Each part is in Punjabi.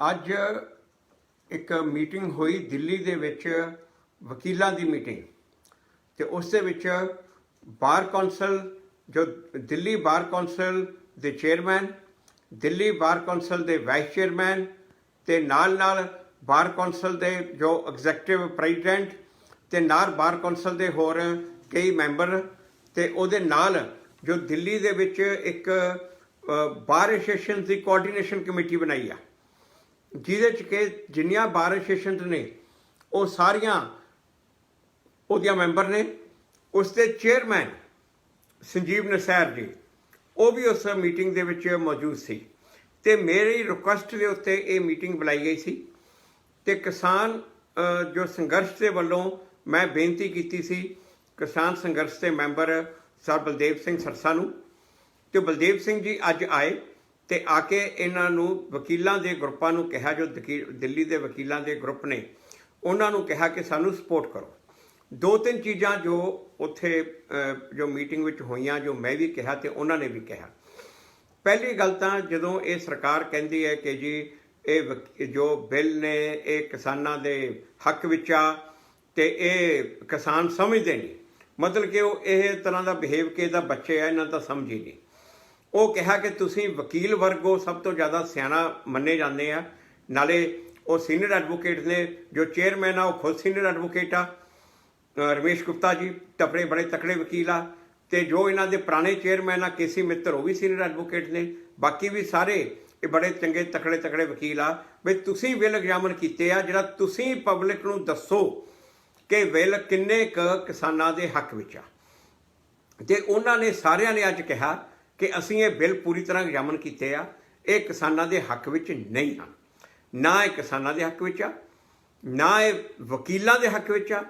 ਅੱਜ ਇੱਕ ਮੀਟਿੰਗ ਹੋਈ ਦਿੱਲੀ ਦੇ ਵਿੱਚ ਵਕੀਲਾਂ ਦੀ ਮੀਟਿੰਗ ਤੇ ਉਸ ਦੇ ਵਿੱਚ ਬਾਰ ਕੌਂਸਲ, ਜੋ ਦਿੱਲੀ ਬਾਰ ਕੌਂਸਲ ਦੇ ਚੇਅਰਮੈਨ, ਦਿੱਲੀ ਬਾਰ ਕੌਂਸਲ ਦੇ ਵਾਈਸ ਚੇਅਰਮੈਨ ਤੇ ਨਾਲ ਨਾਲ ਬਾਰ ਕੌਂਸਲ ਦੇ ਜੋ ਐਗਜ਼ੈਕਟਿਵ ਪ੍ਰੈਜ਼ੀਡੈਂਟ ਤੇ ਨਾਲ ਬਾਰ ਕੌਂਸਲ ਦੇ ਹੋਰ ਕਈ ਮੈਂਬਰ ਤੇ ਉਹਦੇ ਨਾਲ ਜੋ ਦਿੱਲੀ ਦੇ ਵਿੱਚ ਇੱਕ ਬਾਰ ਐਸੋਸੀਏਸ਼ਨ ਦੀ ਕੋਆਰਡੀਨੇਸ਼ਨ ਕਮੇਟੀ ਬਣਾਈ ਆ। ਜਿਹਦੇ ਚ ਕਿ ਜਿੰਨੀਆਂ ਬਾਰ ਐਸੋਸੀਏਸ਼ਨਸ ਨੇ, ਉਹ ਸਾਰੀਆਂ ਉਹਦੀਆਂ ਮੈਂਬਰ ਨੇ। ਉਸ ਦੇ ਚੇਅਰਮੈਨ ਸੰਜੀਵ ਨਸੈਰ ਜੀ, ਉਹ ਵੀ ਉਸ ਮੀਟਿੰਗ ਦੇ ਵਿੱਚ ਮੌਜੂਦ ਸੀ। ਤੇ ਮੇਰੀ ਰਿਕੁਐਸਟ ਦੇ ਉੱਤੇ ਇਹ ਮੀਟਿੰਗ ਬੁਲਾਈ ਗਈ ਸੀ। ਤੇ ਕਿਸਾਨ ਜੋ ਸੰਘਰਸ਼ ਦੇ ਵੱਲੋਂ ਮੈਂ ਬੇਨਤੀ ਕੀਤੀ ਸੀ, ਕਿਸਾਨ ਸੰਘਰਸ਼ ਦੇ ਮੈਂਬਰ ਸਰ ਬਲਦੇਵ ਸਿੰਘ ਸਰਸਾ ਨੂੰ। ਤੇ ਬਲਦੇਵ ਸਿੰਘ ਜੀ ਅੱਜ ਆਏ। ਤੇ ਆ ਕੇ ਇਹਨਾਂ ਨੂੰ ਵਕੀਲਾਂ ਦੇ ਗਰੁੱਪਾਂ ਨੂੰ ਕਿਹਾ, ਜੋ ਦਕੀ- ਦਿੱਲੀ ਦੇ ਵਕੀਲਾਂ ਦੇ ਗਰੁੱਪ ਨੇ, ਉਹਨਾਂ ਨੂੰ ਕਿਹਾ ਕਿ ਸਾਨੂੰ ਸਪੋਰਟ ਕਰੋ। ਦੋ ਤਿੰਨ ਚੀਜ਼ਾਂ ਜੋ ਉੱਥੇ ਜੋ ਮੀਟਿੰਗ ਵਿੱਚ ਹੋਈਆਂ, ਜੋ ਮੈਂ ਵੀ ਕਿਹਾ ਤੇ ਉਹਨਾਂ ਨੇ ਵੀ ਕਿਹਾ। ਪਹਿਲੀ ਗੱਲ ਤਾਂ ਜਦੋਂ ਇਹ ਸਰਕਾਰ ਕਹਿੰਦੀ ਹੈ ਕਿ ਜੀ ਇਹ ਵਕ- ਜੋ ਬਿੱਲ ਨੇ, ਇਹ ਕਿਸਾਨਾਂ ਦੇ ਹੱਕ ਵਿੱਚ ਆ ਤੇ ਇਹ ਕਿਸਾਨ ਸਮਝਦੇ ਨਹੀਂ। ਮਤਲਬ ਕਿ ਉਹ ਇਹ ਤਰ੍ਹਾਂ ਦਾ ਬਿਹੇਵ ਕੇ ਦਾ ਬੱਚੇ ਆ, ਇਹਨਾਂ ਤਾਂ ਸਮਝ ਹੀ ਨਹੀਂ। ਉਹ ਕਿਹਾ ਕਿ ਤੁਸੀਂ ਵਕੀਲ ਵਰਗੋ ਸਭ ਤੋਂ ਜ਼ਿਆਦਾ ਸਿਆਣਾ ਮੰਨੇ ਜਾਂਦੇ ਆ। ਨਾਲੇ ਉਹ ਸੀਨੀਅਰ ਐਡਵੋਕੇਟ ਨੇ, ਜੋ ਚੇਅਰਮੈਨ ਆ, ਉਹ ਖੁਦ ਸੀਨੀਅਰ ਐਡਵੋਕੇਟ ਆ। ਰਮੇਸ਼ ਗੁਪਤਾ ਜੀ ਤਪੜੇ ਬੜੇ ਤਕੜੇ ਵਕੀਲ ਆ ਤੇ ਜੋ ਇਹਨਾਂ ਦੇ ਪੁਰਾਣੇ ਚੇਅਰਮੈਨ ਆ, ਕੇਸੀ ਮਿੱਤਰ, ਉਹ ਵੀ ਸੀਨੀਅਰ ਐਡਵੋਕੇਟ ਨੇ। ਬਾਕੀ ਵੀ ਸਾਰੇ ਇਹ ਬੜੇ ਚੰਗੇ, ਤਕੜੇ ਤਕੜੇ ਵਕੀਲ ਆ। ਵੀ ਤੁਸੀਂ ਬਿੱਲ ਐਗਜ਼ਾਮਨ ਕੀਤੇ ਆ, ਜਿਹੜਾ ਤੁਸੀਂ ਪਬਲਿਕ ਨੂੰ ਦੱਸੋ ਕਿ ਬਿੱਲ ਕਿੰਨੇ ਕੁ ਕਿਸਾਨਾਂ ਦੇ ਹੱਕ ਵਿੱਚ ਆ। ਤੇ ਉਹਨਾਂ ਨੇ ਸਾਰਿਆਂ ਨੇ ਅੱਜ ਕਿਹਾ ਕਿ ਅਸੀਂ ਇਹ ਬਿੱਲ ਪੂਰੀ ਤਰ੍ਹਾਂ ਐਗਜ਼ਾਮਨ ਕੀਤੇ ਆ, ਇਹ ਕਿਸਾਨਾਂ ਦੇ ਹੱਕ ਵਿੱਚ ਨਹੀਂ ਹਨ ਨਾ ਇਹ ਕਿਸਾਨਾਂ ਦੇ ਹੱਕ ਵਿੱਚ ਆ, ਨਾ ਇਹ ਵਕੀਲਾਂ ਦੇ ਹੱਕ ਵਿੱਚ ਆ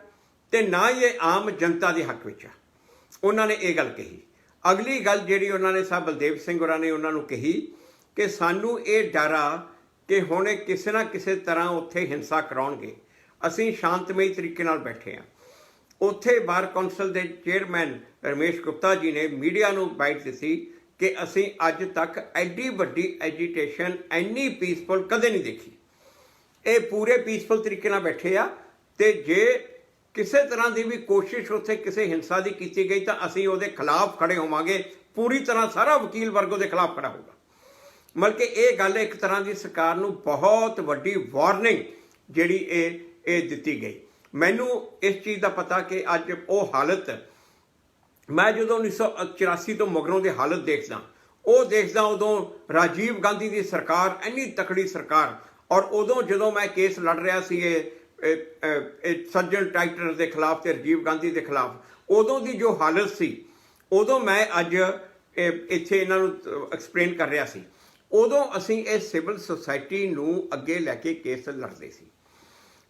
ਤੇ ਨਾ ਹੀ ਇਹ ਆਮ ਜਨਤਾ ਦੇ ਹੱਕ ਵਿੱਚ ਆ। ਉਹਨਾਂ ਨੇ ਇਹ ਗੱਲ ਕਹੀ। ਅਗਲੀ ਗੱਲ ਜਿਹੜੀ ਉਹਨਾਂ ਨੇ ਸਾਹਿਬ ਬਲਦੇਵ ਸਿੰਘ ਹੋਰਾਂ ਨੇ ਉਹਨਾਂ ਨੂੰ ਕਹੀ ਕਿ ਸਾਨੂੰ ਇਹ ਡਰ ਆ ਕਿ ਹੁਣ ਇਹ ਕਿਸੇ ਨਾ ਕਿਸੇ ਤਰ੍ਹਾਂ ਉੱਥੇ ਹਿੰਸਾ ਕਰਾਉਣਗੇ। ਅਸੀਂ ਸ਼ਾਂਤਮਈ ਤਰੀਕੇ ਨਾਲ ਬੈਠੇ ਆ। ਉੱਥੇ ਬਾਰ ਕੌਂਸਲ ਦੇ ਚੇਅਰਮੈਨ ਰਮੇਸ਼ ਗੁਪਤਾ ਜੀ ਨੇ ਮੀਡੀਆ ਨੂੰ ਬਾਈਟ ਦਿੱਤੀ ਕਿ ਅਸੀਂ ਅੱਜ ਤੱਕ ਐਡੀ ਵੱਡੀ ਐਜੀਟੇਸ਼ਨ ਐਨੀ ਪੀਸਫੁਲ ਕਦੇ ਨਹੀਂ ਦੇਖੀ। ਇਹ ਪੂਰੇ ਪੀਸਫੁਲ ਤਰੀਕੇ ਨਾਲ ਬੈਠੇ ਆ ਤੇ ਜੇ ਕਿਸੇ ਤਰ੍ਹਾਂ ਦੀ ਵੀ ਕੋਸ਼ਿਸ਼ ਉੱਥੇ ਕਿਸੇ ਹਿੰਸਾ ਦੀ ਕੀਤੀ ਗਈ ਤਾਂ ਅਸੀਂ ਉਹਦੇ ਖਿਲਾਫ ਖੜੇ ਹੋਵਾਂਗੇ। ਪੂਰੀ ਤਰ੍ਹਾਂ ਸਾਰਾ ਵਕੀਲ ਵਰਗ ਉਹਦੇ ਖਿਲਾਫ ਖੜਾ ਹੋਊਗਾ। ਮਤਲਬ ਕਿ ਇਹ ਗੱਲ ਇੱਕ ਤਰ੍ਹਾਂ ਦੀ ਸਰਕਾਰ ਨੂੰ ਬਹੁਤ ਵੱਡੀ ਵਾਰਨਿੰਗ ਜਿਹੜੀ ਇਹ ਇਹ ਦਿੱਤੀ ਗਈ। ਮੈਨੂੰ ਇਸ ਚੀਜ਼ ਦਾ ਪਤਾ ਕਿ ਅੱਜ ਉਹ ਹਾਲਤ ਮੈਂ ਜਦੋਂ 1984 ਤੋਂ ਮਗਰੋਂ ਦੀ ਹਾਲਤ ਦੇਖਦਾ, ਉਹ ਦੇਖਦਾ ਉਦੋਂ ਰਾਜੀਵ ਗਾਂਧੀ ਦੀ ਸਰਕਾਰ, ਇੰਨੀ ਤਕੜੀ ਸਰਕਾਰ, ਔਰ ਉਦੋਂ ਜਦੋਂ ਮੈਂ ਕੇਸ ਲੜ ਰਿਹਾ ਸੀ ਇਹ ਸੱਜਣ ਟਾਈਟਰ ਦੇ ਖਿਲਾਫ ਤੇ ਰਾਜੀਵ ਗਾਂਧੀ ਦੇ ਖਿਲਾਫ, ਉਦੋਂ ਦੀ ਜੋ ਹਾਲਤ ਸੀ, ਉਦੋਂ ਮੈਂ ਅੱਜ ਇੱਥੇ ਇਹਨਾਂ ਨੂੰ ਐਕਸਪਲੇਨ ਕਰ ਰਿਹਾ ਸੀ। ਉਦੋਂ ਅਸੀਂ ਇਹ ਸਿਵਲ ਸੁਸਾਇਟੀ ਨੂੰ ਅੱਗੇ ਲੈ ਕੇ ਕੇਸ ਲੜਦੇ ਸੀ।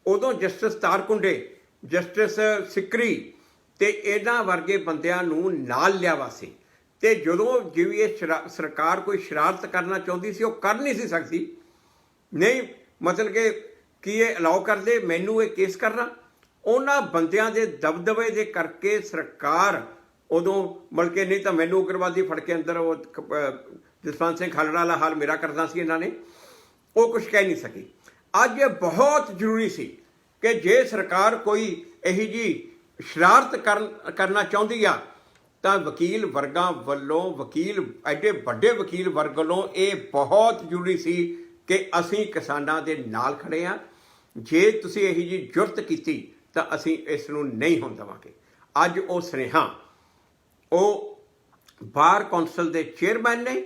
ਉਦੋਂ ਜਸਟਿਸ ਤਾਰਕੁੰਡੇ, ਜਸਟਿਸ ਸਿਕਰੀ ਤੇ ਇਹਨਾਂ ਵਰਗੇ ਬੰਦਿਆਂ ਨੂੰ ਨਾਲ ਲਿਆ ਵਾਸੀ ਤੇ ਜਦੋਂ ਜਿਵੇਂ ਇਹ ਸ਼ਰਾ- ਸਰਕਾਰ ਕੋਈ ਸ਼ਰਾਰਤ ਕਰਨਾ ਚਾਹੁੰਦੀ ਸੀ, ਉਹ ਕਰ ਨਹੀਂ ਸੀ ਸਕਦੀ। ਨਹੀਂ, ਮਤਲਬ ਕਿ ਕੀ ਇਹ ਅਲਾਉ ਕਰਦੇ? ਮੈਨੂੰ ਇਹ ਕੇਸ ਕਰਨਾ। ਉਹਨਾਂ ਬੰਦਿਆਂ ਦੇ ਦਬਦਬੇ ਦੇ ਕਰਕੇ ਸਰਕਾਰ ਉਦੋਂ ਬਲਕਿ ਨਹੀਂ ਤਾਂ ਮੈਨੂੰ ਉਗਰਵਾਦੀ ਫੜ ਕੇ ਅੰਦਰ ਉਹ ਜਸਵੰਤ ਸਿੰਘ ਖਾਲੜਾ ਵਾਲਾ ਹਾਲ ਮੇਰਾ ਕਰਦਾ ਸੀ ਇਹਨਾਂ ਨੇ। ਉਹ ਕੁਝ ਕਹਿ ਨਹੀਂ ਸਕੀ। ਅੱਜ ਇਹ ਬਹੁਤ ਜ਼ਰੂਰੀ ਸੀ ਕਿ ਜੇ ਸਰਕਾਰ ਕੋਈ ਇਹੀ ਜੀ ਸ਼ਰਾਰਤ ਕਰਨ, ਕਰਨਾ ਚਾਹੁੰਦੀ ਆ, ਤਾਂ ਵਕੀਲ ਵਰਗਾਂ ਵੱਲੋਂ, ਵਕੀਲ, ਐਡੇ ਵੱਡੇ ਵਕੀਲ ਵਰਗ ਵੱਲੋਂ ਇਹ ਬਹੁਤ ਜ਼ਰੂਰੀ ਸੀ ਕਿ ਅਸੀਂ ਕਿਸਾਨਾਂ ਦੇ ਨਾਲ ਖੜੇ ਆ। ਜੇ ਤੁਸੀਂ ਇਹੀ ਜੀ ਜੁਰਤ ਕੀਤੀ, ਤਾਂ ਅਸੀਂ ਇਸ ਨੂੰ ਨਹੀਂ ਹੋਣ ਦੇਵਾਂਗੇ। ਅੱਜ ਉਹ ਸੁਨੇਹਾ, ਉਹ ਬਾਰ ਕੌਂਸਲ ਦੇ ਚੇਅਰਮੈਨ ਨੇ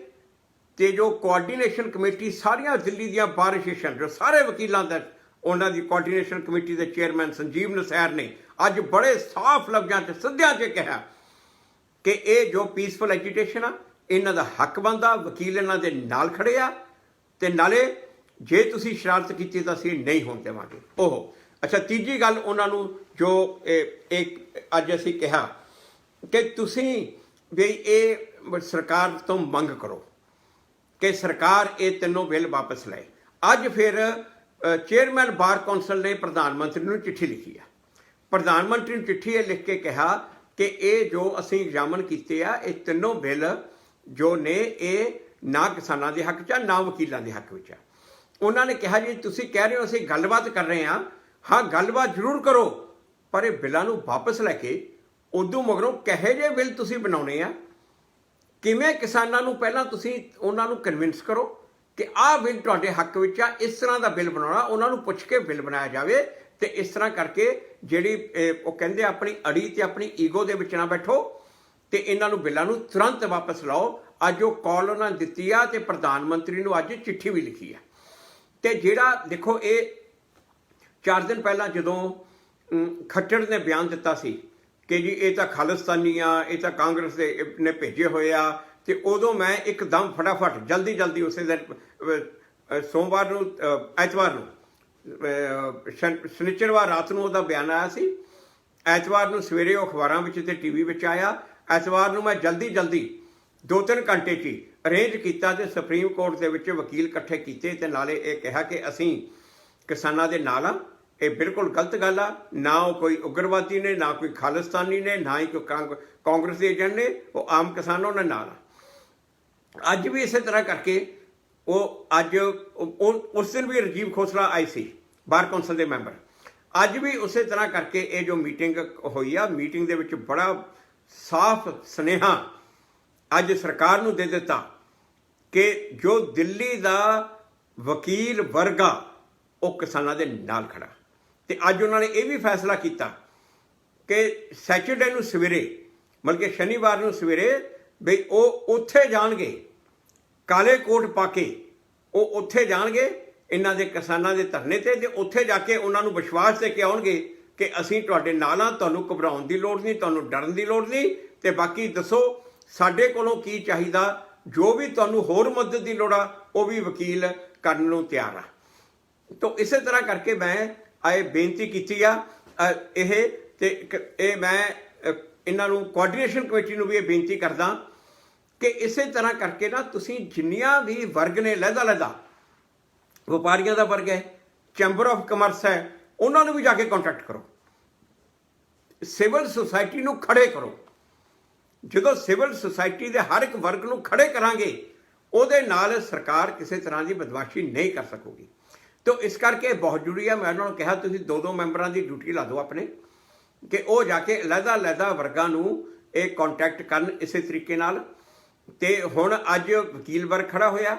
ਤੇ ਜੋ ਕੋਆਰਡੀਨੇਸ਼ਨ ਕਮੇਟੀ ਸਾਰੀਆਂ ਦਿੱਲੀ ਦੀਆਂ ਬਾਰ ਐਸੋਸੀਏਸ਼ਨ ਜੋ ਸਾਰੇ ਵਕੀਲਾਂ ਦਾ ਉਹਨਾਂ ਦੀ ਕੋਆਰਡੀਨੇਸ਼ਨ ਕਮੇਟੀ ਦੇ ਚੇਅਰਮੈਨ ਸੰਜੀਵ ਨਸੈਰ ਨੇ ਅੱਜ ਬੜੇ ਸਾਫ਼ ਲਫ਼ਜ਼ਾਂ 'ਚ ਸਿੱਧਿਆਂ 'ਚ ਕਿਹਾ ਕਿ ਇਹ ਜੋ ਪੀਸਫੁਲ ਐਜੀਟੇਸ਼ਨ ਆ, ਇਹਨਾਂ ਦਾ ਹੱਕ ਬਣਦਾ, ਵਕੀਲ ਇਹਨਾਂ ਦੇ ਨਾਲ ਖੜੇ ਆ ਤੇ ਨਾਲੇ ਜੇ ਤੁਸੀਂ ਸ਼ਰਾਰਤ ਕੀਤੀ ਤਾਂ ਅਸੀਂ ਨਹੀਂ ਹੋਣ ਦੇਵਾਂਗੇ। ਉਹ ਅੱਛਾ, ਤੀਜੀ ਗੱਲ ਉਹਨਾਂ ਨੂੰ ਜੋ ਇਹ ਇੱਕ ਅੱਜ ਅਸੀਂ ਕਿਹਾ ਕਿ ਤੁਸੀਂ ਵੀ ਇਹ ਸਰਕਾਰ ਤੋਂ ਮੰਗ ਕਰੋ ਕਿ ਸਰਕਾਰ ਇਹ ਤਿੰਨੋਂ ਬਿੱਲ ਵਾਪਸ ਲਏ। ਅੱਜ ਫਿਰ ਚੇਅਰਮੈਨ ਬਾਰ ਕੌਂਸਲ ਨੇ ਪ੍ਰਧਾਨ ਮੰਤਰੀ ਨੂੰ ਚਿੱਠੀ ਲਿਖੀ ਆ। ਪ੍ਰਧਾਨ ਮੰਤਰੀ ਨੂੰ ਚਿੱਠੀ ਇਹ ਲਿਖ ਕੇ ਕਿਹਾ ਕਿ ਇਹ ਜੋ ਅਸੀਂ ਐਗਜ਼ਾਮਨ ਕੀਤੇ ਆ, ਇਹ ਤਿੰਨੋਂ ਬਿੱਲ ਜੋ ਨੇ, ਇਹ ਨਾ ਕਿਸਾਨਾਂ ਦੇ ਹੱਕ 'ਚ ਆ, ਨਾ ਵਕੀਲਾਂ ਦੇ ਹੱਕ ਵਿੱਚ ਆ। ਉਹਨਾਂ ਨੇ ਕਿਹਾ ਜੀ, ਤੁਸੀਂ ਕਹਿ ਰਹੇ ਹੋ ਅਸੀਂ ਗੱਲਬਾਤ ਕਰ ਰਹੇ ਹਾਂ। ਹਾਂ, ਗੱਲਬਾਤ ਜ਼ਰੂਰ ਕਰੋ, ਪਰ ਇਹ ਬਿੱਲਾਂ ਨੂੰ ਵਾਪਸ ਲੈ ਕੇ ਉਦੋਂ ਮਗਰੋਂ ਕਹੇ ਜੇ ਬਿੱਲ ਤੁਸੀਂ ਬਣਾਉਣੇ ਆ? ਕਿਵੇਂ ਕਿਸਾਨਾਂ ਨੂੰ ਪਹਿਲਾਂ ਤੁਸੀਂ ਉਹਨਾਂ ਨੂੰ ਕਨਵਿੰਸ ਕਰੋ? ਕਿ ਆਹ ਬਿੱਲ ਤੁਹਾਡੇ ਹੱਕ ਵਿੱਚ ਆ, ਇਸ ਤਰ੍ਹਾਂ ਦਾ ਬਿੱਲ ਬਣਾਉਣਾ, ਉਹਨਾਂ ਨੂੰ ਪੁੱਛ ਕੇ ਬਿੱਲ ਬਣਾਇਆ ਜਾਵੇ ਤੇ ਇਸ ਤਰ੍ਹਾਂ ਕਰਕੇ ਜਿਹੜੀ ਉਹ ਕਹਿੰਦੇ ਆਪਣੀ ਅੜੀ ਤੇ ਆਪਣੀ ਈਗੋ ਦੇ ਵਿੱਚ ਨਾ ਬੈਠੋ ਤੇ ਇਹਨਾਂ ਨੂੰ ਬਿੱਲਾਂ ਨੂੰ ਤੁਰੰਤ ਵਾਪਸ ਲਾਓ। ਅੱਜ ਉਹ ਕਾਲ ਉਹਨਾਂ ਦਿੱਤੀ ਆ ਤੇ ਪ੍ਰਧਾਨ ਮੰਤਰੀ ਨੂੰ ਅੱਜ ਚਿੱਠੀ ਵੀ ਲਿਖੀ ਆ। ਤੇ ਜਿਹੜਾ, ਦੇਖੋ ਇਹ ਚਾਰ ਦਿਨ ਪਹਿਲਾਂ ਜਦੋਂ ਖੱਟੜ ਨੇ ਬਿਆਨ ਦਿੱਤਾ ਸੀ ਕਿ ਜੀ ਇਹ ਤਾਂ ਖਾਲਿਸਤਾਨੀ ਆ, ਇਹ ਤਾਂ ਕਾਂਗਰਸ ਦੇ ਨੇ ਭੇਜੇ ਹੋਏ ਆ ਤੇ ਉਦੋਂ ਮੈਂ ਇੱਕਦਮ ਫਟਾਫਟ ਜਲਦੀ ਜਲਦੀ ਉਸੇ ਦਿਨ ਸੋਮਵਾਰ ਨੂੰ ਐਤਵਾਰ ਨੂੰ ਅਹ, ਸ਼ਨ- ਸ਼ਨੀਚਰਵਾਰ ਰਾਤ ਨੂੰ ਉਹਦਾ ਬਿਆਨ ਆਇਆ ਸੀ। ਐਤਵਾਰ ਨੂੰ ਸਵੇਰੇ ਉਹ ਅਖਬਾਰਾਂ ਵਿੱਚ ਤੇ ਟੀਵੀ ਵਿੱਚ ਆਇਆ। ਐਤਵਾਰ ਨੂੰ ਮੈਂ ਜਲਦੀ ਜਲਦੀ ਦੋ ਤਿੰਨ ਘੰਟੇ 'ਚ ਹੀ ਅਰੇਂਜ ਕੀਤਾ ਤੇ ਸੁਪਰੀਮ ਕੋਰਟ ਦੇ ਵਿੱਚ ਵਕੀਲ ਇਕੱਠੇ ਕੀਤੇ ਤੇ ਨਾਲੇ ਇਹ ਕਿਹਾ ਕਿ ਅਸੀਂ ਕਿਸਾਨਾਂ ਦੇ ਨਾਲ ਆ। ਇਹ ਬਿਲਕੁਲ ਗਲਤ ਗੱਲ ਆ। ਨਾ ਉਹ ਕੋਈ ਉਗਰਵਾਦੀ ਨੇ ਨਾ ਕੋਈ ਖਾਲਿਸਤਾਨੀ ਨੇ ਨਾ ਹੀ ਕੋਈ ਕਾਂਗ- ਕਾਂਗਰਸ ਦੇ ਏਜੰਟ ਨੇ। ਉਹ ਆਮ ਕਿਸਾਨਾਂ ਦੇ ਨਾਲ ਆ। ਅੱਜ ਵੀ ਇਸੇ ਤਰ੍ਹਾਂ ਕਰਕੇ ਉਹ ਅੱਜ ਉਸ ਦਿਨ ਵੀ ਰਜੀਵ ਖੋਸਲਾ ਆਈ ਸੀ, ਬਾਰ ਕੌਂਸਲ ਦੇ ਮੈਂਬਰ। ਅੱਜ ਵੀ ਉਸੇ ਤਰ੍ਹਾਂ ਕਰਕੇ ਇਹ ਜੋ ਮੀਟਿੰਗ ਹੋਈ ਆ, ਮੀਟਿੰਗ ਦੇ ਵਿੱਚ ਬੜਾ ਸਾਫ਼ ਸੁਨੇਹਾ ਅੱਜ ਸਰਕਾਰ ਨੂੰ ਦੇ ਦਿੱਤਾ ਕਿ ਜੋ ਦਿੱਲੀ ਦਾ ਵਕੀਲ ਵਰਗਾ, ਉਹ ਕਿਸਾਨਾਂ ਦੇ ਨਾਲ ਖੜਾ। ਤੇ ਅੱਜ ਉਹਨਾਂ ਨੇ ਇਹ ਵੀ ਫੈਸਲਾ ਕੀਤਾ ਕਿ ਸੈਚਰਡੇ ਨੂੰ ਸਵੇਰੇ, ਮਤਲਬ ਕਿ ਸ਼ਨੀਵਾਰ ਨੂੰ ਸਵੇਰੇ ਵੀ ਉਹ ਉੱਥੇ ਜਾਣਗੇ। ਕਾਲੇ ਕੋਟ ਪਾ ਕੇ ਉਹ ਉੱਥੇ ਜਾਣਗੇ, ਇਹਨਾਂ ਦੇ ਕਿਸਾਨਾਂ ਦੇ ਧਰਨੇ ਤੇ ਤੇ ਉੱਥੇ ਜਾ ਕੇ ਉਹਨਾਂ ਨੂੰ ਵਿਸ਼ਵਾਸ ਦੇ ਕੇ ਆਉਣਗੇ ਕਿ ਅਸੀਂ ਤੁਹਾਡੇ ਨਾਲ ਆ ਤੁਹਾਨੂੰ ਘਬਰਾਉਣ ਦੀ ਲੋੜ ਨਹੀਂ, ਤੁਹਾਨੂੰ ਡਰਨ ਦੀ ਲੋੜ ਨਹੀਂ। ਤੇ ਬਾਕੀ ਦੱਸੋ, ਸਾਡੇ ਕੋਲੋਂ ਕੀ ਚਾਹੀਦਾ? ਜੋ ਵੀ ਤੁਹਾਨੂੰ ਹੋਰ ਮਦਦ ਦੀ ਲੋੜ ਆ, ਉਹ ਵੀ ਵਕੀਲ ਕਰਨ ਨੂੰ ਤਿਆਰ ਆ। ਤੋ ਇਸੇ ਤਰ੍ਹਾਂ ਕਰਕੇ ਮੈਂ ਇਹ ਬੇਨਤੀ ਕੀਤੀ ਆ ਇਹ ਤੇ ਇਹ ਮੈਂ ਇਹਨਾਂ ਨੂੰ ਕੋਆਰਡੀਨੇਸ਼ਨ ਕਮੇਟੀ ਨੂੰ ਵੀ ਇਹ ਬੇਨਤੀ ਕਰਦਾ ਕਿ ਇਸੇ ਤਰ੍ਹਾਂ ਕਰਕੇ ਨਾ ਤੁਸੀਂ ਜਿੰਨੀਆਂ ਵੀ ਵਰਗ ਨੇ ਲਹਿਦਾ ਲਹਿਦਾ, ਵਪਾਰੀਆਂ ਦਾ ਵਰਗ ਹੈ, ਚੈਂਬਰ ਆਫ ਕਮਰਸ ਹੈ, ਉਹਨਾਂ ਨੂੰ ਵੀ ਜਾ ਕੇ ਕੰਟੈਕਟ ਕਰੋ। ਸਿਵਲ ਸੁਸਾਇਟੀ ਨੂੰ ਖੜੇ ਕਰੋ। ਜਦੋਂ ਸਿਵਲ ਸੁਸਾਇਟੀ ਦੇ ਹਰ ਇੱਕ ਵਰਗ ਨੂੰ ਖੜੇ ਕਰਾਂਗੇ, ਉਹਦੇ ਨਾਲ ਸਰਕਾਰ ਕਿਸੇ ਤਰ੍ਹਾਂ ਦੀ ਬਦਮਾਸ਼ੀ ਨਹੀਂ ਕਰ ਸਕੂਗੀ। ਤੋ ਇਸ ਕਰਕੇ ਇਹ ਬਹੁਤ ਜ਼ਰੂਰੀ ਹੈ, ਮੈਂ ਉਹਨਾਂ ਨੂੰ ਕਿਹਾ, ਤੁਸੀਂ ਦੋ ਦੋ ਮੈਂਬਰਾਂ ਦੀ ਡਿਊਟੀ ਲਾ ਦਿਓ ਆਪਣੇ, ਕਿ ਉਹ ਜਾ ਕੇ ਲਹਿਦਾ ਲਹਿਦਾ ਵਰਗਾਂ ਨੂੰ ਇਹ ਕੰਟੈਕਟ ਕਰਨ ਇਸੇ ਤਰੀਕੇ ਨਾਲ। ਤੇ ਹੁਣ ਅੱਜ ਵਕੀਲ ਵਰਗ ਖੜਾ ਹੋਇਆ,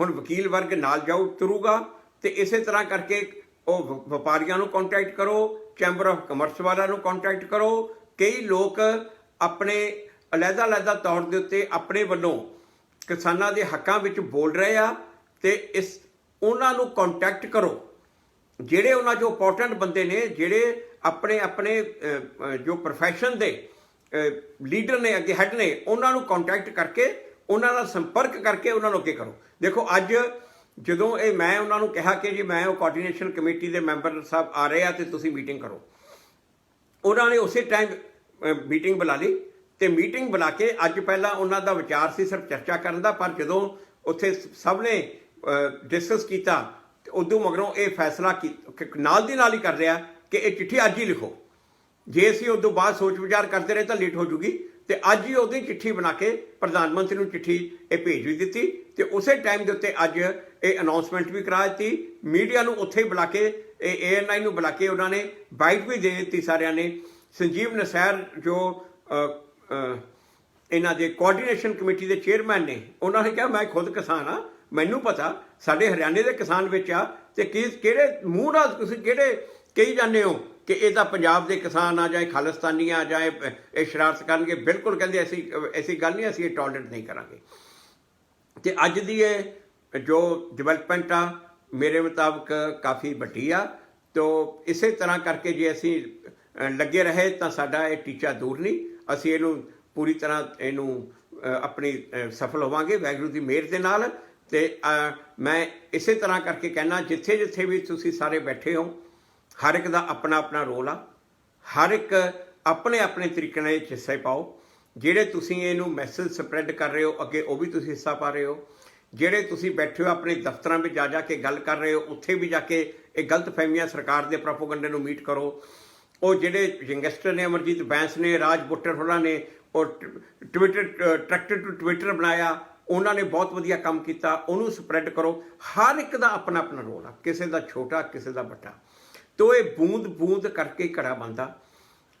ਹੁਣ ਵਕੀਲ ਵਰਗ ਨਾਲ ਜਾਊ, ਤੁਰੂਗਾ, ਤੇ ਇਸੇ ਤਰ੍ਹਾਂ ਕਰਕੇ ਉਹ ਵਪਾਰੀਆਂ ਨੂੰ ਕੰਟੈਕਟ ਕਰੋ ਚੈਂਬਰ ਆਫ ਕਮਰਸ ਵਾਲਿਆਂ ਨੂੰ ਕੰਟੈਕਟ ਕਰੋ, ਕਈ ਲੋਕ ਆਪਣੇ ਅਲੱਗਾ-ਅਲੱਗਾ ਤੌਰ ਦੇ ਉੱਤੇ ਆਪਣੇ ਵੱਲੋਂ ਕਿਸਾਨਾਂ ਦੇ ਹੱਕਾਂ ਵਿੱਚ ਬੋਲ ਰਹੇ ਆ, ਤੇ ਇਸ, ਉਹਨਾਂ ਨੂੰ ਕੰਟੈਕਟ ਕਰੋ। ਜਿਹੜੇ ਉਹਨਾਂ ਜੋ ਇੰਪੋਰਟੈਂਟ ਬੰਦੇ ਨੇ, ਜਿਹੜੇ ਆਪਣੇ ਆਪਣੇ ਜੋ ਪ੍ਰੋਫੈਸ਼ਨ ਦੇ ਲੀਡਰ ਨੇ, ਅੱਗੇ ਹੈੱਡ ਨੇ, ਉਹਨਾਂ ਨੂੰ ਕੰਟੈਕਟ ਕਰਕੇ, ਉਹਨਾਂ ਨਾਲ ਸੰਪਰਕ ਕਰਕੇ ਉਹਨਾਂ ਨੂੰ ਅੱਗੇ ਕਰੋ। ਦੇਖੋ, ਅੱਜ ਜਦੋਂ ਇਹ ਮੈਂ ਉਹਨਾਂ ਨੂੰ ਕਿਹਾ ਕਿ ਜੀ ਮੈਂ ਉਹ ਕੋਆਰਡੀਨੇਸ਼ਨ ਕਮੇਟੀ ਦੇ ਮੈਂਬਰ ਸਾਹਿਬ ਆ ਰਹੇ ਆ ਤੇ ਤੁਸੀਂ ਮੀਟਿੰਗ ਕਰੋ। ਉਹਨਾਂ ਨੇ ਉਸੇ ਟਾਈਮ ਮੀਟਿੰਗ ਬੁਲਾ ਲਈ ਤੇ ਮੀਟਿੰਗ ਬੁਲਾ ਕੇ ਅੱਜ ਪਹਿਲਾਂ ਉਹਨਾਂ ਦਾ ਵਿਚਾਰ ਸੀ, ਸਿਰਫ ਚਰਚਾ ਕਰਨ ਦਾ, ਪਰ ਜਦੋਂ ਉੱਥੇ ਸਭ ਨੇ ਡਿਸਕਸ ਕੀਤਾ, ਤੇ ਉਦੋਂ ਮਗਰੋਂ ਇਹ ਫੈਸਲਾ ਕੀ, ਨਾਲ ਦੀ ਨਾਲ ਹੀ ਕਰ ਰਿਹਾ ਕਿ ਇਹ ਚਿੱਠੀ ਅੱਜ ਹੀ ਲਿਖੋ। ਜੇ ਅਸੀਂ ਉਦੋਂ ਬਾਅਦ ਸੋਚ ਵਿਚਾਰ ਕਰਦੇ ਰਹੇ ਤਾਂ ਲੇਟ ਹੋ ਜੂਗੀ। ਤੇ ਅੱਜ ਹੀ ਉਹਦੀ ਚਿੱਠੀ ਬਣਾ ਕੇ ਪ੍ਰਧਾਨ ਮੰਤਰੀ ਨੂੰ ਚਿੱਠੀ ਇਹ ਭੇਜ ਵੀ ਦਿੱਤੀ। ਤੇ ਉਸੇ ਟਾਈਮ ਦੇ ਉੱਤੇ ਅੱਜ ਇਹ ਅਨਾਉਂਸਮੈਂਟ ਵੀ ਕਰਾ ਦਿੱਤੀ। ਮੀਡੀਆ ਨੂੰ ਉੱਥੇ ਹੀ ਬੁਲਾ ਕੇ, ਇਹ ਏਐਨਆਈ ਨੂੰ ਬੁਲਾ ਕੇ ਉਹਨਾਂ ਨੇ ਬਾਈਟ ਵੀ ਦੇ ਦਿੱਤੀ ਸਾਰਿਆਂ ਨੇ। ਸੰਜੀਵ ਨਸੈਰ ਜੋ ਇਹਨਾਂ ਦੇ ਕੋਆਰਡੀਨੇਸ਼ਨ ਕਮੇਟੀ ਦੇ ਚੇਅਰਮੈਨ ਨੇ, ਉਹਨਾਂ ਨੇ ਕਿਹਾ, ਮੈਂ ਖੁਦ ਕਿਸਾਨ ਆ ਮੈਨੂੰ ਪਤਾ, ਸਾਡੇ ਹਰਿਆਣੇ ਦੇ ਕਿਸਾਨ ਵਿੱਚ ਆ, ਤੇ ਕਿਸ, ਕਿਹੜੇ ਮੂੰਹ ਨਾਲ ਤੁਸੀਂ ਕਿਹੜੇ ਕਹੀ ਜਾਂਦੇ ਹੋ? ਕਿ ਇਹ ਤਾਂ ਪੰਜਾਬ ਦੇ ਕਿਸਾਨ ਆ ਜਾਂ ਖਾਲਿਸਤਾਨੀ ਆ ਜਾਂ ਇਹ ਸ਼ਰਾਰਤ ਕਰਨਗੇ। ਬਿਲਕੁਲ ਕਹਿੰਦੇ ਅਸੀਂ, ਐਸੀ ਗੱਲ ਨਹੀਂ, ਅਸੀਂ ਇਹ ਟੋਲਰੇਟ ਨਹੀਂ ਕਰਾਂਗੇ। ਤੇ ਅੱਜ ਦੀ ਇਹ ਜੋ ਡਿਵੈਲਪਮੈਂਟ ਆ, ਮੇਰੇ ਮੁਤਾਬਕ ਕਾਫੀ ਵੱਡੀ ਆ। ਤੋ ਇਸੇ ਤਰ੍ਹਾਂ ਕਰਕੇ ਜੇ ਅਸੀਂ ਲੱਗੇ ਰਹੇ ਤਾਂ ਸਾਡਾ ਇਹ ਟੀਚਾ ਦੂਰ ਨਹੀਂ। ਅਸੀਂ ਇਹਨੂੰ ਪੂਰੀ ਤਰ੍ਹਾਂ ਇਹਨੂੰ ਆਪਣੀ ਸਫਲ ਹੋਵਾਂਗੇ। ਵੈਗਰੂ ਦੀ ਮਿਹਰ ਦੇ ਨਾਲ ਤੇ ਮੈਂ ਇਸੇ ਤਰ੍ਹਾਂ ਕਰਕੇ ਕਹਿਣਾ ਜਿੱਥੇ ਜਿੱਥੇ ਵੀ ਤੁਸੀਂ ਸਾਰੇ ਬੈਠੇ ਹੋ ਹਰ ਇੱਕ ਦਾ ਆਪਣਾ ਆਪਣਾ ਰੋਲ ਆ। ਹਰ ਇੱਕ ਆਪਣੇ ਆਪਣੇ ਤਰੀਕੇ ਨਾਲ ਇਹ 'ਚ ਹਿੱਸਾ ਪਾਓ। ਜਿਹੜੇ ਤੁਸੀਂ ਇਹਨੂੰ ਮੈਸੇਜ ਸਪਰੈਡ ਕਰ ਰਹੇ ਹੋ, ਅੱਗੇ ਉਹ ਵੀ ਤੁਸੀਂ ਹਿੱਸਾ ਪਾ ਰਹੇ ਹੋ। ਜਿਹੜੇ ਤੁਸੀਂ ਬੈਠੇ ਹੋ ਆਪਣੇ ਦਫ਼ਤਰਾਂ ਵਿੱਚ ਜਾ ਜਾ ਕੇ ਗੱਲ ਕਰ ਰਹੇ ਹੋ, ਉੱਥੇ ਵੀ ਜਾ ਕੇ ਇਹ ਗਲਤ ਫਹਿਮੀਆਂ ਸਰਕਾਰ ਦੇ ਪ੍ਰੋਪਗੈਂਡੇ ਨੂੰ ਮੀਟ ਕਰੋ। ਉਹ ਜਿਹੜੇ ਯੰਗਸਟਰ ਨੇ, ਅਮਰਜੀਤ ਬੈਂਸ ਨੇ, ਰਾਜ ਬੁੱਟਰ ਹੋਰਾਂ ਨੇ, ਉਹ ਟਵਿੱਟਰ ਟਰੈਕਟਰ ਟੂ ਟਵਿੱਟਰ ਬਣਾਇਆ, ਉਹਨਾਂ ਨੇ ਬਹੁਤ ਵਧੀਆ ਕੰਮ ਕੀਤਾ, ਉਹਨੂੰ ਸਪਰੈਡ ਕਰੋ। ਹਰ ਇੱਕ ਦਾ ਆਪਣਾ ਆਪਣਾ ਰੋਲ ਆ। ਕਿਸੇ ਦਾ ਛੋਟਾ, ਕਿਸੇ ਦਾ ਵੱਡਾ। ਤੋ ਇਹ ਬੂੰਦ ਬੂੰਦ ਕਰਕੇ ਘੜਾ ਬੰਦਾ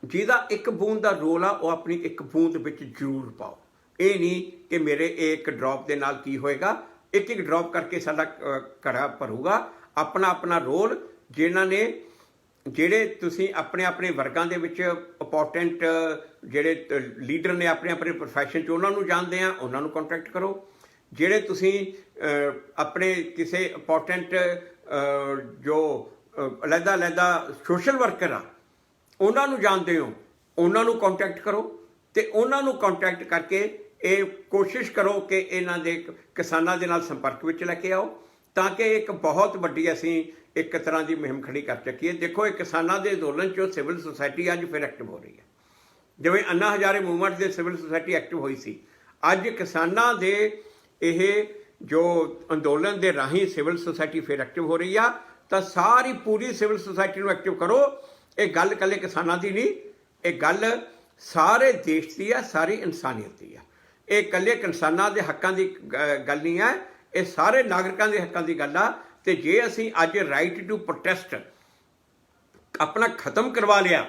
ਜਿਹਦਾ ਇੱਕ ਬੂੰਦ ਦਾ ਰੋਲ ਆ, ਉਹ ਆਪਣੀ ਇੱਕ ਬੂੰਦ ਵਿੱਚ ਜ਼ਰੂਰ ਪਾਓ। ਇਹ ਨਹੀਂ ਕਿ ਮੇਰੇ ਇਹ ਇੱਕ ਡ੍ਰੌਪ ਦੇ ਨਾਲ ਕੀ ਹੋਏਗਾ, ਇੱਕ ਇੱਕ ਡ੍ਰੌਪ ਕਰਕੇ ਸਾਡਾ ਘੜਾ ਭਰੂਗਾ। ਆਪਣਾ ਆਪਣਾ ਰੋਲ, ਜਿਨ੍ਹਾਂ ਨੇ, ਜਿਹੜੇ ਤੁਸੀਂ ਆਪਣੇ ਆਪਣੇ ਵਰਗਾਂ ਦੇ ਵਿੱਚ ਇੰਪੋਰਟੈਂਟ ਜਿਹੜੇ ਲੀਡਰ ਨੇ ਆਪਣੇ ਆਪਣੇ profession 'ਚ, ਉਹਨਾਂ ਨੂੰ ਜਾਣਦੇ ਆ, ਉਹਨਾਂ ਨੂੰ ਕੰਟੈਕਟ ਕਰੋ। ਜਿਹੜੇ ਤੁਸੀਂ ਆਪਣੇ ਕਿਸੇ ਇੰਪੋਰਟੈਂਟ ਜੋ ਅਲੱਗਾ ਅਲੱਗਾ ਸੋਸ਼ਲ ਵਰਕਰ ਆ। ਉਹਨਾਂ ਨੂੰ ਜਾਣਦੇ ਹੋ। ਉਹਨਾਂ ਨੂੰ ਕੰਟੈਕਟ ਕਰੋ ਤੇ ਉਹਨਾਂ ਨੂੰ ਕੰਟੈਕਟ ਕਰਕੇ ਇਹ ਕੋਸ਼ਿਸ਼ ਕਰੋ ਕਿ ਇਹਨਾਂ ਦੇ ਕਿਸਾਨਾਂ ਦੇ ਨਾਲ ਸੰਪਰਕ ਵਿੱਚ ਲੈ ਕੇ ਆਓ ਤਾਂ ਕਿ ਇੱਕ ਬਹੁਤ ਵੱਡੀ ਅਸੀਂ ਇੱਕ ਤਰ੍ਹਾਂ ਦੀ ਮੁਹਿੰਮ ਖੜੀ ਕਰ ਚੱਕੀਏ। ਦੇਖੋ, ਇਹ ਕਿਸਾਨਾਂ ਦੇ ਅੰਦੋਲਨ ਚੋਂ ਸਿਵਲ ਸੁਸਾਇਟੀ ਅੱਜ ਫਿਰ ਐਕਟਿਵ ਹੋ ਰਹੀ ਹੈ। ਜਿਵੇਂ ਅੰਨਾ ਹਜ਼ਾਰੇ ਮੂਵਮੈਂਟ ਦੇ ਸਿਵਲ ਸੁਸਾਇਟੀ ਐਕਟਿਵ ਹੋਈ ਸੀ, ਅੱਜ ਕਿਸਾਨਾਂ ਦੇ ਇਹ ਜੋ ਅੰਦੋਲਨ ਦੇ ਰਾਹੀਂ ਸਿਵਲ ਸੁਸਾਇਟੀ ਫਿਰ ਐਕਟਿਵ ਹੋ ਰਹੀ ਆ। ਤਾਂ ਸਾਰੀ ਪੂਰੀ ਸਿਵਲ ਸੁਸਾਇਟੀ ਨੂੰ ਐਕਟਿਵ ਕਰੋ। ਇਹ ਗੱਲ ਕੱਲੇ ਕਿਸਾਨਾਂ ਦੀ ਨਹੀਂ, ਇਹ ਗੱਲ ਸਾਰੇ ਦੇਸ਼ ਦੀ ਆ ਸਾਰੀ ਇਨਸਾਨੀਅਤ ਦੀ ਆ ਇਹ ਕੱਲੇ ਕਿਸਾਨਾਂ ਦੇ ਹੱਕਾਂ ਦੀ ਗੱਲ ਨਹੀਂ ਹੈ, ਇਹ ਸਾਰੇ ਨਾਗਰਿਕਾਂ ਦੇ ਹੱਕਾਂ ਦੀ ਗੱਲ ਆ। ਤੇ ਜੇ ਅਸੀਂ ਅੱਜ ਰਾਈਟ ਟੂ ਪ੍ਰੋਟੈਸਟ ਆਪਣਾ ਖਤਮ ਕਰਵਾ ਲਿਆ,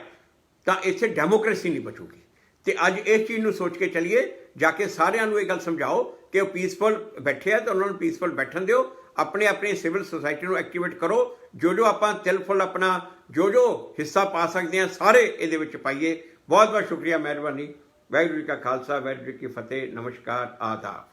ਤਾਂ ਇੱਥੇ ਡੈਮੋਕ੍ਰੇਸੀ ਨਹੀਂ ਬਚੂਗੀ। ਤੇ ਅੱਜ ਇਸ ਚੀਜ਼ ਨੂੰ ਸੋਚ ਕੇ ਚੱਲੀਏ, ਜਾ ਕੇ ਸਾਰਿਆਂ ਨੂੰ ਇਹ ਗੱਲ ਸਮਝਾਓ ਕਿ ਉਹ ਪੀਸਫੁਲ ਬੈਠੇ ਆ, ਤਾਂ ਉਹਨਾਂ ਨੂੰ ਪੀਸਫੁਲ ਬੈਠਣ ਦਿਓ। ਆਪਣੇ ਆਪਣੇ ਸਿਵਲ ਸੁਸਾਇਟੀ ਨੂੰ ਐਕਟੀਵੇਟ ਕਰੋ, ਜੋ ਜੋ ਆਪਾਂ ਤਿਲਫੁਲ ਆਪਣਾ, ਜੋ ਜੋ ਹਿੱਸਾ ਪਾ ਸਕਦੇ ਆ ਸਾਰੇ ਇਹਦੇ ਵਿੱਚ ਪਾਈਏ। ਬਹੁਤ ਬਹੁਤ ਸ਼ੁਕਰੀਆ, ਮਿਹਰਬਾਨੀ। ਵਾਹਿਗੁਰੂ ਜੀ ਕਾ ਖਾਲਸਾ, ਵਾਹਿਗੁਰੂ ਜੀ ਕੀ ਫਤਿਹ। ਨਮਸਕਾਰ, ਆਦਾਬ।